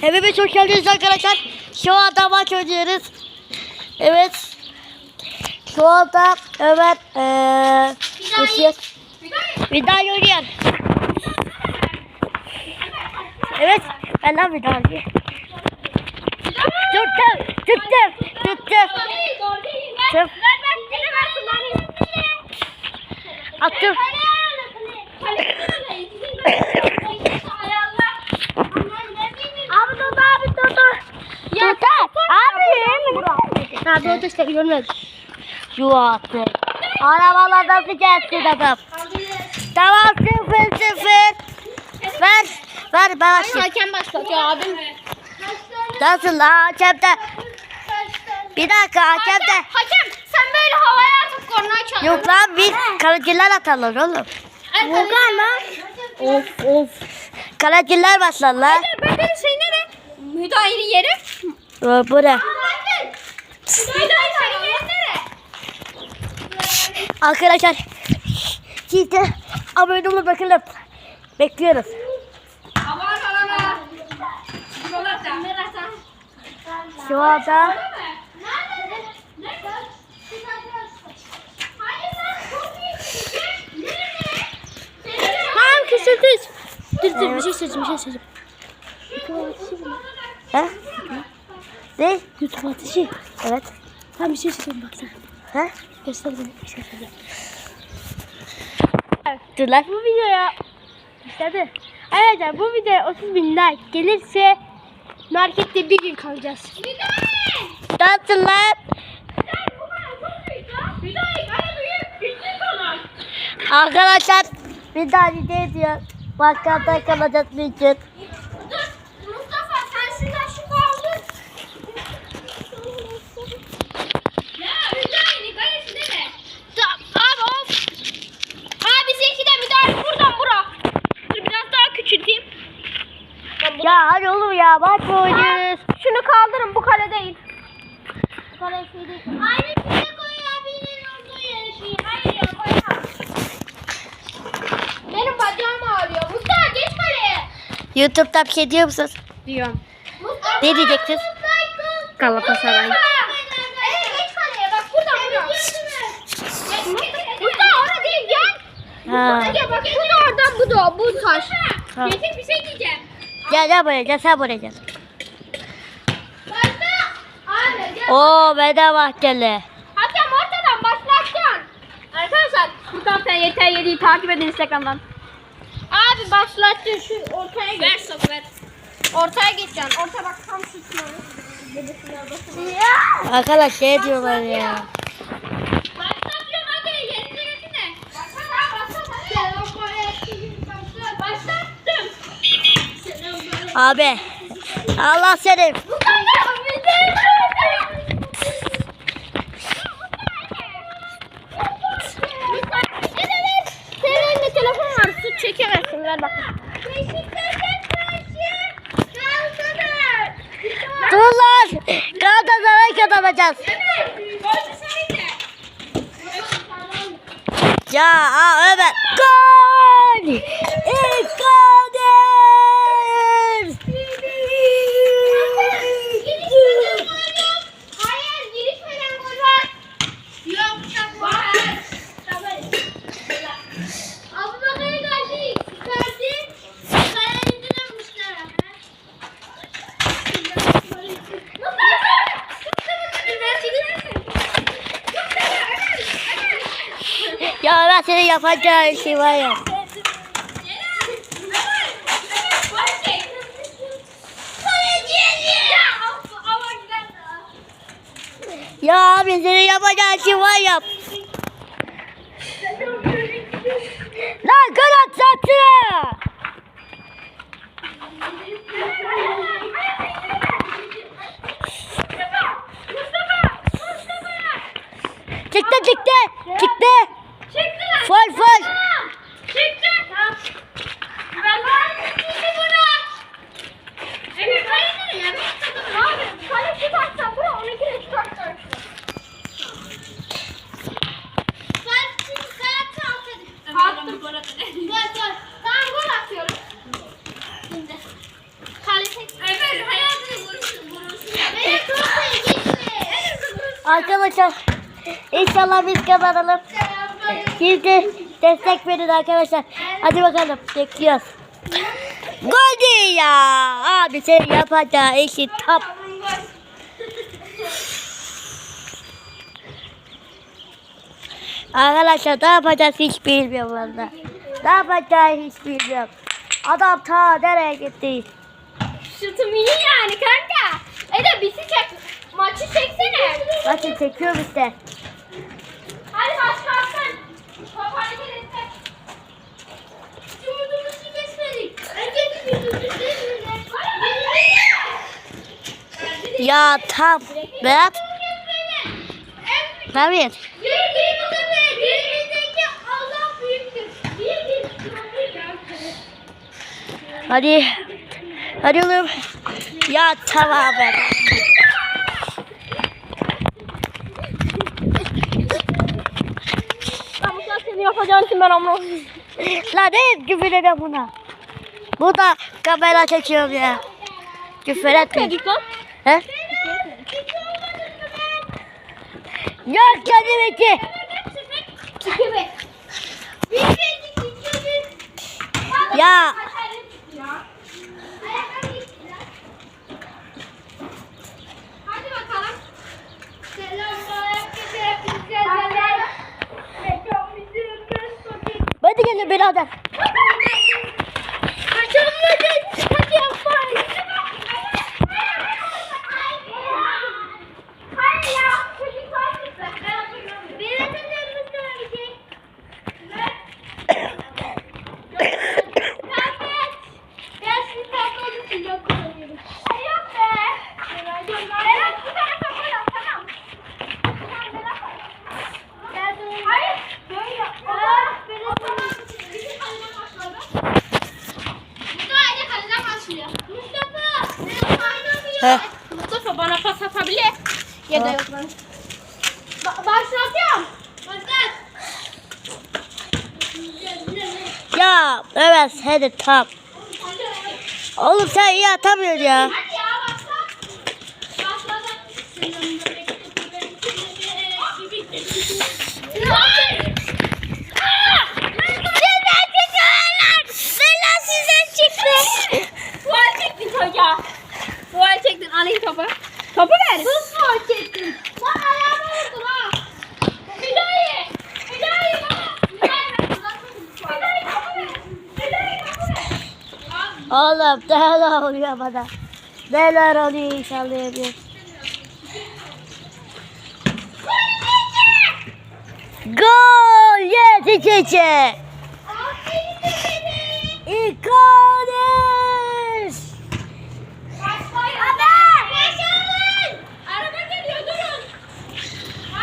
Hepimiz hoş geldiniz arkadaşlar. Şu anda maç oynuyoruz. Evet. Şu anda Ömer eee Hüseyin Vida oynuyor. Evet. Ben lan Vida oynuyor. Tuttum. Tuttum. Tuttum. Tut. Attım. Abi dur abi dur dur. Tutar. Abi. Ha dur işte görmedim. Şu attı. Arabalar nasıl gelsin adam? Tamam sıfır sıfır. Ver. Ver ben açayım. Hakem başlatıyor abim. Nasıl la hakemde? Bir dakika hakemde. Hakem sen böyle havaya atıp korna çal. Yok lan biz kaleciler atarlar oğlum. Yok lan. Of of. Kaleciler başlar lan. Ben de şey nere? Müdahale yeri. Ee, Bu ne? Müdahale yeri nere? Arkadaşlar siz de abone olun bakalım. Bekliyoruz. Şu anda Tamam kısıtız. Dur dur bir şey söyleyeceğim bir şey söyleyeceğim. He? Ne? YouTube atışı. Evet. Tamam bir şey söyleyeyim bak sen. He? Göster bana bir şey. Dur lan. Bu videoya işte Arkadaşlar bu videoya 30 bin like gelirse markette bir gün kalacağız. Nasıl lan? Arkadaşlar bir daha ne diyor? Bakkalda kalacağız için. Mustafa sen şuradan şu kaldır. Ya Hüdayi'nin kalesi değil mi? Abi of. Abi Zeki de müdahale buradan bura. Dur biraz daha küçülteyim. Ya hadi oğlum ya maç mı oynuyoruz? Şunu kaldırın bu kale değil. Bu kale şey değil. Aynı şeye koy abinin olduğu yere şey. Hayır ya koyamam. Benim bacağım ağrıyor. Mustafa geç kaleye. YouTube'da bir şey diyor musunuz? Diyorum. Mustafa, Ne diyeceksiniz? Galatasaray. Evet geç kaleye bak buradan buradan. Mustafa orada değil gel. Ha. Gel bak bu da oradan bu da bu taş. Getir bir şey diyeceğim. Gel gel buraya gel sen buraya gel. Başla. Abi gel. Oo bedava mahkeli. Hakem ortadan başlatacaksın. Arkadaşlar Furkan sen yeter yediği takip edin Instagram'dan. Abi başlattın şu ortaya geç. Ver sok ver. Ortaya geçeceksin. Orta bak tam. Ya. Arkadaş şey diyorlar ya. Abi. Allah seni. Senin çekemezsin. Ver bakayım. Dur lan. Galatasaray kazanacağız. Ya aa, Ömer. Gol. İlk Hayır, girişmeden gol var. Yok, var. Abdülkadir geldi. Çıkardı. Kaya indirmişler. Ya Yapacağın şey ya. Ya abi senin yapacağın şey var ya. Lan gol atsatsana. Çıktı çıktı. Çıktı. Fol fol. Arkadaşlar inşallah biz kazanalım. Siz de destek verin arkadaşlar. Hadi bakalım bekliyoruz. Gol değil ya. Abi sen yapacağı işi tap. Arkadaşlar ne yapacağız hiç bilmiyorum valla. Ne yapacağız hiç bilmiyorum. Adam ta nereye gitti? Şutum iyi yani kanka. Ede bizi çek. Maçı çeksene. Bakın çekiyorum işte. Hadi başlarsın. Ya tam Berat. Bir. Hadi. Hadi oğlum. Ya tamam ben. Seni yapacağın için ben amına La ne küfür edeceğim buna. Bu da kamera çekiyorum ya. Küfür etme. He? Yok iki bir. Ya. Hadi gelin birader. Hayır, böyle. Aa, böyle bizim kalene başladı. Mustafa ile kaleden başlıyor. Mustafa, benim kaynamıyor. He. Mustafa bana pas atabilir. Ya da yok ben. Ba- başlatıyorum. Başlat. Ya evet hadi tam. Oğlum sen iyi atamıyorsun ya. Hadi ya başla. Başladı. Hayır. Sizden çıkıyorlar. Bela sizden çıktı. Fual çektin çocuğa. Fual çektin. Alayım topu. Topu ver fual çektin. Lan ayağıma vurdun ha. Hüdayi. Hüdayi bana. Hüdayi Hüdayi topu ver. Hüdayi topu ver. Oğlum neler oluyor bana? Neler oluyor inşallah yapıyor. Gol! Yes! İçe içe! İkonis!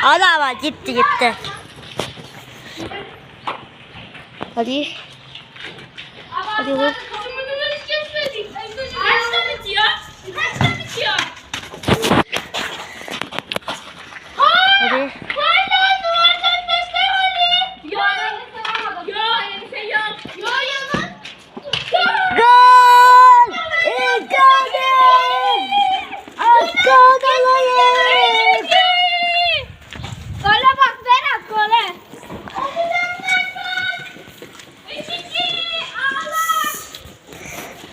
Ana bak gitti gitti. Hadi. Hadi oğlum. Kaçta bitiyor? Kaçta bitiyor? Hadi. Hala duvardan destek alayım. Yok. Yok öyle bir şey yok. Yok yalan. Gol! İkonis! Askanalayım! Gole bak Berat gole.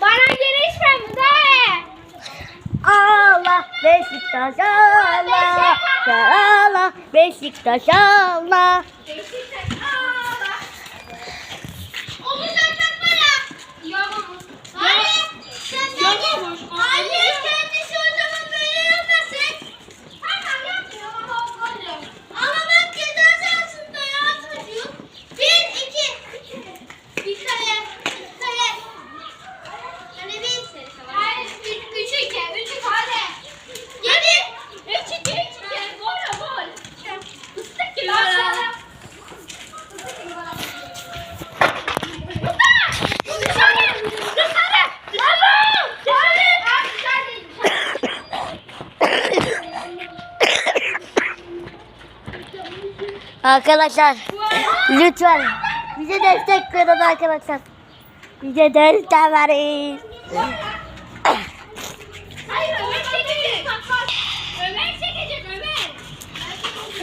Bana girişme bu da. Allah Beşiktaş Allah Allah Beşiktaş Allah Beşiktaş ağla. Omuz atmak bana. Yok. Hayır. Sen. Hayır. Arkadaşlar lütfen bize destek verin arkadaşlar. Bize destek verin. Hayır Ömer çekecek. Ömer çekecek Ömer.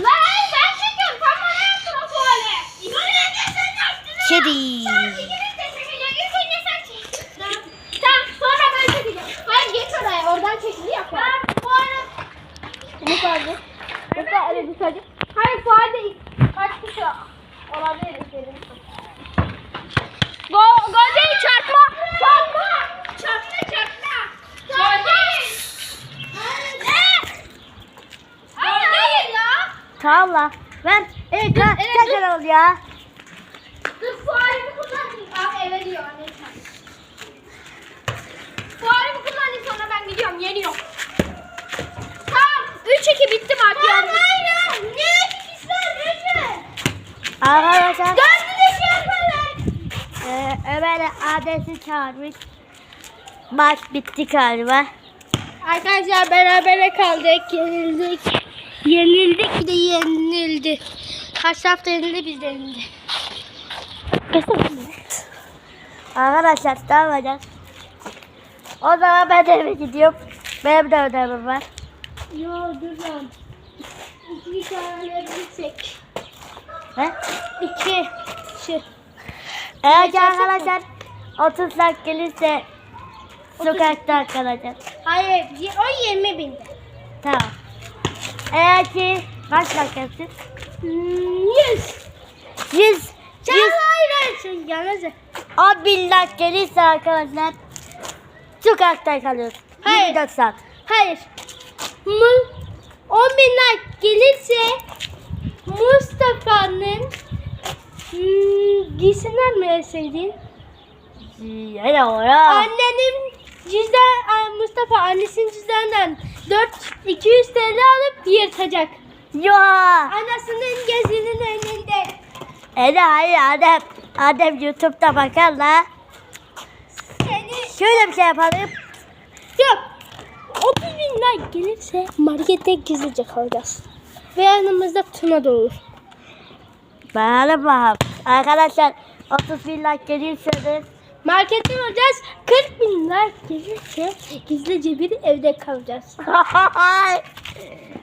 Lan hayır ben çekiyorum. Tam bana yaptın o tuvale. İnan ne sen yaptın ha. Kedi. Sen çekilirse çekecek. İlk önce sen çek. Tamam sonra ben çekeceğim. Hayır geç oraya. Oradan çekili yap. Tamam sonra. Ne kaldı? Ne kaldı? Ne kaldı? Hayır bu arada kaç kişi olabilir istedim. Go, değil çarpma. Çarpma. Çarpma çarpma. Çarpma. Ya. Tamam la. Ver. Evet, Dur, evet, tekrar ol ya. Dur fuarımı kullanayım. Abi eve diyor anne. Fuarımı kullanayım sonra ben gidiyorum. Yeniyorum. Tamam. 3-2 bitti maç. Tamam hayır. Ne 2 lütfen. Arkadaşlar. Dördünü şey yapalım. Ee, Ömer'e adresi çağırmış. Maç bitti galiba. Arkadaşlar berabere kaldık. Yenildik. Yenildik bir de yenildi. Kaç hafta yenildi biz de yenildi. Arkadaşlar devam. O zaman ben de eve gidiyorum. Benim de ödevim var. Yo dur lan. İki tane bilsek. He? İki. Eğer ki arkadaşlar 30 like gelirse sokakta kalacağız. Hayır o 20 binde. Tamam. Eğer ki kaç gelsin? Hmm, 100. 100 Sen 100 hayır yalnız. 10 bin like gelirse arkadaşlar sokakta kalıyoruz. Hayır. 24 saat. Hayır. Mu 10 bin like gelirse Mustafa'nın hmm, giysinden mi eseydin? Yine ora. Annenin cüzdan Mustafa annesinin cüzdanından 4 200 TL alıp yırtacak. Yo. Anasının gözünün önünde. Ede hayır Adem. Adem YouTube'da bakar la. Seni Şöyle bir şey yapalım. yok. 30 bin like gelirse markette gizlice kalacağız. Ve yanımızda Tuna da olur. Bakalım bakalım. Arkadaşlar 30 bin like gelirse de Markette olacağız. 40 bin like gelirse gizlice bir evde kalacağız.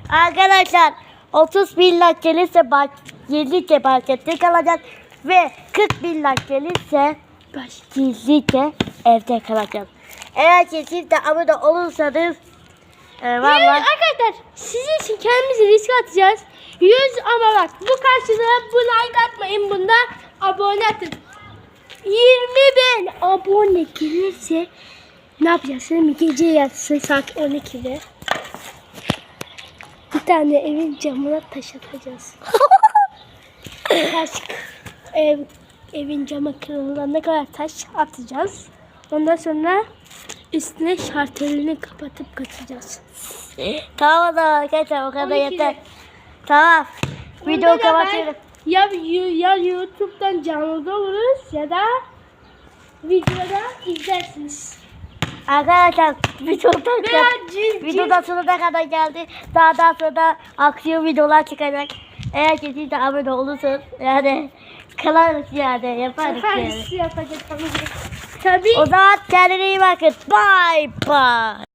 Arkadaşlar 30 bin like gelirse bak gizlice markette kalacağız ve 40 bin like gelirse Baş. gizlice evde kalacağız. Eğer ki siz de abone olursanız e, Yüz, valla arkadaşlar sizin için kendimizi riske atacağız. 100 ama bak bu karşılığa bu like atmayın bunda abone atın. 20 bin abone gelirse ne yapacağız? Şimdi gece yatsı saat 12'de. Bir tane evin camına taş atacağız. taş ev, evin camı kırılana kadar taş atacağız. Ondan sonra üstüne şartelini kapatıp kaçacağız. tamam o zaman arkadaşlar o kadar 12'de. yeter. Tamam. Ben kapatıyorum. Ya, ya YouTube'dan canlıda oluruz ya da videoda izlersiniz. Arkadaşlar videodan videodan sonuna kadar geldi. Daha daha sonra aksiyon videolar çıkacak. Eğer ki de abone olursanız yani kalarız yani yaparız yani. Yapacak tabii. Tabii. O zaman kendine iyi bakın. Bye bye.